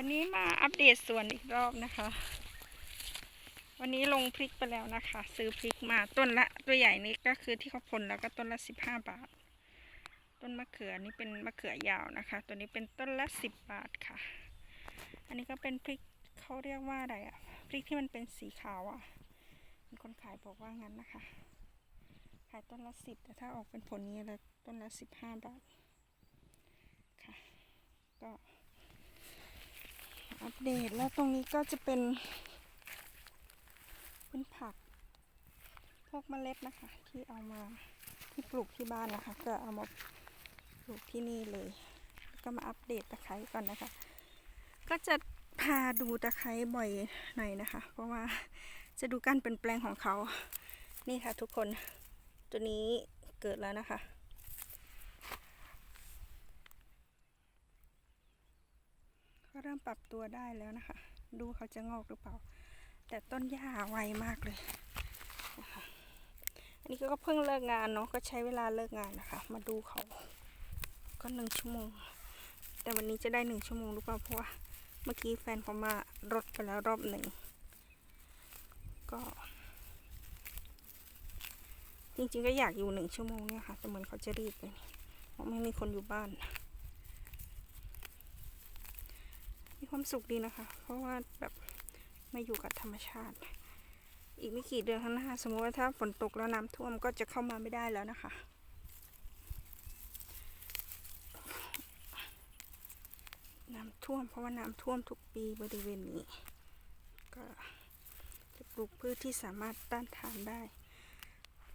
วันนี้มาอัปเดตสวนอีกรอบนะคะ วันนี้ลงพริกไปแล้วนะคะ ซื้อพริกมาต้นละตัวใหญ่นี้ก็คือที่เขาผลแล้วก็ต้นละสิบห้าบาท ต้นมะเขือนี่เป็นมะเขือยาวนะคะ ตัวนี้เป็นต้นละสิบบาทค่ะ อันนี้ก็เป็นพริกเขาเรียกว่าอะไรอะพริกที่มันเป็นสีขาวอะมีคนขายบอกว่างั้นนะคะ ขายต้นละสิบแต่ถ้าออกเป็นผลนี้แล้วต้นละสิบห้าบาทค่ะ ก็ อัปเดตแล้วตรงนี้ก็จะเป็น เป็นผัก พวกเมล็ดนะคะ ที่เอามาที่ปลูกที่บ้านนะคะ ก็เอามาปลูกที่นี่เลยลก็มาอัปเดตตะไคร้ก่อนนะคะ ก็จะพาดูตะไคร้บ่อยหน่อยนะคะ เพราะว่าจะดูการเปลี่ยนแปลงของเขา นี่ค่ะทุกคน ตัวนี้เกิดแล้วนะคะ ก็เริ่มปรับตัวได้แล้วนะคะ ดูเขาจะงอกหรือเปล่า แต่ต้นหญ้าไวมากเลย อันนี้ก็เพิ่งเลิกงานเนาะก็ใช้เวลาเลิกงานนะคะ มาดูเขา ก็หนึ่งชั่วโมง แต่วันนี้จะได้หนึ่งชั่วโมงหรือเปล่าเพราะว่าเมื่อกี้แฟนเขามารถไปแล้วรอบหนึ่งก็จริงๆก็อยากอยู่หนึ่งชั่วโมงเนี่ยค่ะ แต่เหมือนเขาจะรีบไปเพราะไม่มีคนอยู่บ้าน ความสุขดีนะคะ เพราะว่าแบบมาอยู่กับธรรมชาติ อีกไม่กี่เดือนข้างหน้าสมมติว่าถ้าฝนตกแล้วน้ำท่วมก็จะเข้ามาไม่ได้แล้วนะคะ น้ำท่วมเพราะว่าน้ำท่วมทุกปีบริเวณนี้ ก็จะปลูกพืชที่สามารถต้านทานได้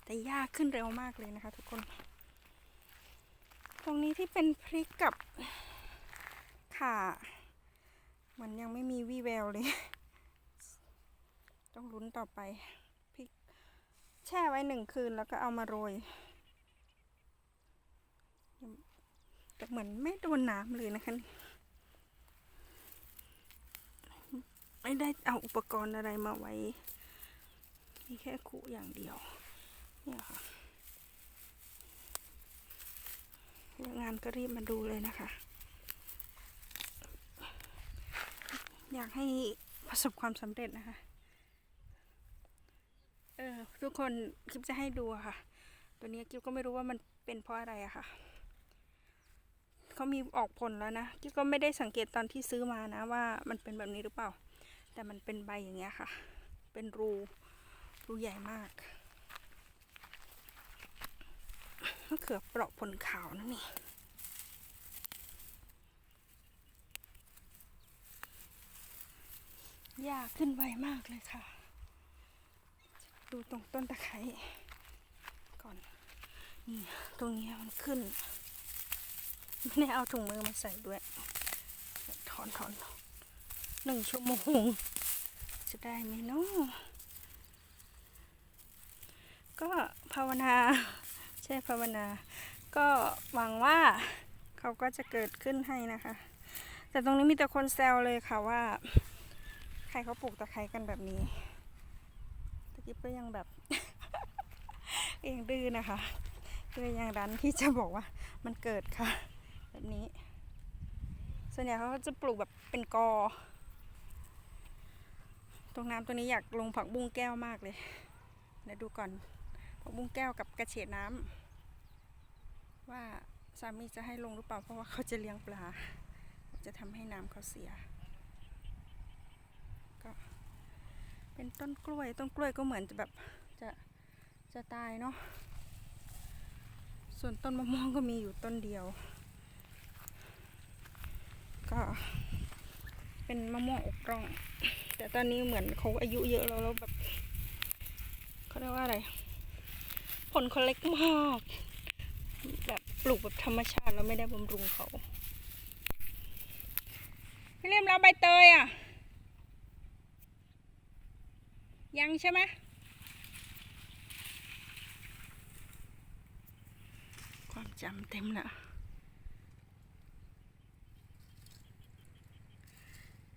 แต่ยากขึ้นเร็วมากเลยนะคะ ทุกคน ตรงนี้ที่เป็นพริกกับข่า มันยังไม่มีวี่แววเลย ต้องลุ้นต่อไปพริกแช่ไว้หนึ่งคืนแล้วก็เอามาโรย แต่เหมือนไม่โดนน้ำเลยนะคะนี่ไม่ได้เอาอุปกรณ์อะไรมาไว้ มีแค่ขุอย่างเดียว เนี่ยค่ะงานก็รีบมาดูเลยนะคะ อยากให้ประสบความสำเร็จนะคะ เออทุกคนคลิปจะให้ดูค่ะ ตัวนี้กิ๊บก็ไม่รู้ว่ามันเป็นเพราะอะไรอะค่ะเขามีออกผลแล้วนะกิ๊บก็ไม่ได้สังเกตตอนที่ซื้อมานะว่ามันเป็นแบบนี้หรือเปล่า แต่มันเป็นใบอย่างเงี้ยค่ะ เป็นรูรูใหญ่มากมะเขือเปราะผลขาวนะนี่ หญ้าขึ้นไวมากเลยค่ะ ดูตรงต้นตะไคร้ก่อน นี่ตรงนี้มันขึ้น ไม่ได้เอาถุงมือมาใส่ด้วย ถอนถอนหนึ่งชั่วโมง จะได้ไหมเนาะก็ภาวนา ใช่ภาวนา ก็หวังว่าเขาก็จะเกิดขึ้นให้นะคะ แต่ตรงนี้มีแต่คนแซวเลยค่ะว่า ครเขาปลูกตะไคร้กันแบบนี้ ตะกี้ก็ยังแบบ เองดื้อนะคะก็เลยยังดันที่จะบอกว่ามันเกิดค่ะ แบบนี้ ส่วนใหญ่เขาจะปลูกแบบเป็นกอ ตรงน้ำตัวนี้อยากลงผักบุ้งแก้วมากเลยเดี๋ยวดูก่อนผักบุ้งแก้วกับกระเฉดน้ำว่าสามีจะให้ลงหรือเปล่าเพราะว่าเขาจะเลี้ยงปลา จะทำให้น้ำเขาเสีย ก็ เป็นต้นกล้วย ต้นกล้วยก็เหมือนจะแบบจะจะตายเนาะ ส่วนต้นมะม่วงก็มีอยู่ต้นเดียว ก็เป็นมะม่วงอกร่อง แต่ตอนนี้เหมือนเขาอายุเยอะแล้วแล้วแบบเขาเรียกว่าอะไร ผลเขาเล็กมาก แบบปลูกแบบธรรมชาติแล้วไม่ได้บำรุงเขาพี่เลียมแล้วใบเตยอะ ยังใช่ไหมความจำเต็มละ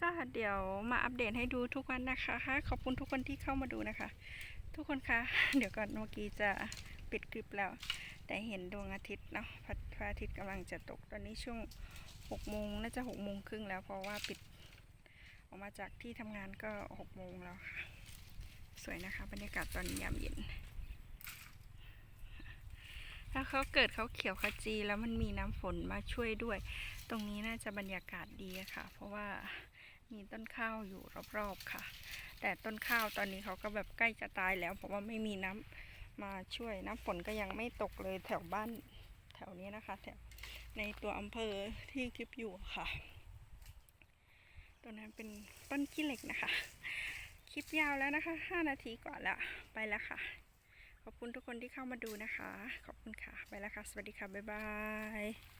ก็เดี๋ยวมาอัปเดตให้ดูทุกวันนะคะ ขอบคุณทุกคนที่เข้ามาดูนะคะ ทุกคนคะ เดี๋ยวก่อนเมื่อกี้จะปิดคลิปแล้ว แต่เห็นดวงอาทิตย์เนาะพระอาทิตย์กำลังจะตกตอนนี้ช่วงหกโมงน่าจะหกโมงครึ่งแล้วเพราะว่าปิดออกมาจากที่ทำงานก็หกโมงแล้วค่ะ สวยนะคะ บรรยากาศตอนยามเย็นแล้วเขาเกิดเขาเขียวขจีแล้วมันมีน้ำฝนมาช่วยด้วย ตรงนี้น่าจะบรรยากาศดีะค่ะ เพราะว่ามีต้นข้าวอยู่รอบๆค่ะ แต่ต้นข้าวตอนนี้เขาก็แบบใกล้จะตายแล้ว เพราะว่าไม่มีน้ำมาช่วยน้ำฝนก็ยังไม่ตกเลยแถวบ้านแถวนี้นะคะ แถวในตัวอำเภอที่คลิปอยู่ค่ะ ตัวนั้นเป็นต้นขี้เหล็กนะคะ ลิปยาวแล้วนะคะ 5 นาทีกว่าแล้วไปแล้วค่ะ ขอบคุณทุกคนที่เข้ามาดูนะคะ ขอบคุณค่ะ ไปแล้วค่ะ สวัสดีค่ะ บ๊ายบาย